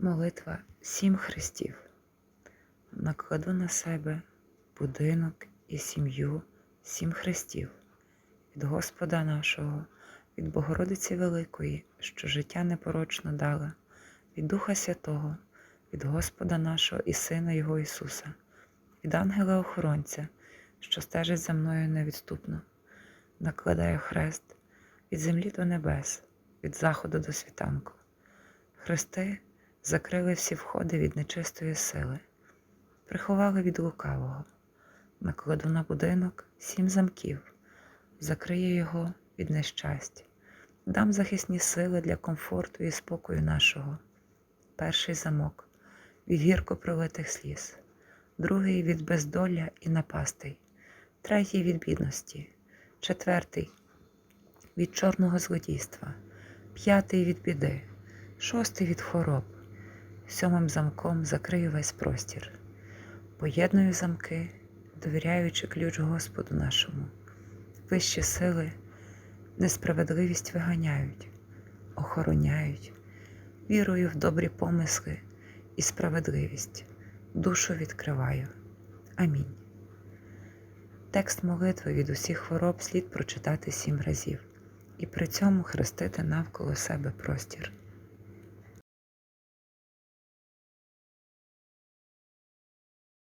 Молитва сім хрестів. Накладу на себе будинок і сім'ю сім хрестів від Господа нашого, від Богородиці Великої, що життя непорочно дала, від Духа Святого, від Господа нашого і Сина Його Ісуса, від ангела-охоронця, що стежить за мною невідступно, накладаю хрест від землі до небес, від заходу до світанку. Хрести закрили всі входи від нечистої сили, приховали від лукавого, накладу на будинок сім замків, закрию його від нещастя, дам захисні сили для комфорту і спокою нашого. Перший замок від гірко пролитих сліз, другий від бездолля і напастей, третій від бідності, четвертий від чорного злодійства, п'ятий від біди, шостий від хвороб. Сьомим замком закрию весь простір, поєдную замки, довіряючи ключ Господу нашому. Вищі сили несправедливість виганяють, охороняють, вірою в добрі помисли і справедливість, душу відкриваю. Амінь. Текст молитви від усіх хвороб слід прочитати сім разів і при цьому хрестити навколо себе простір.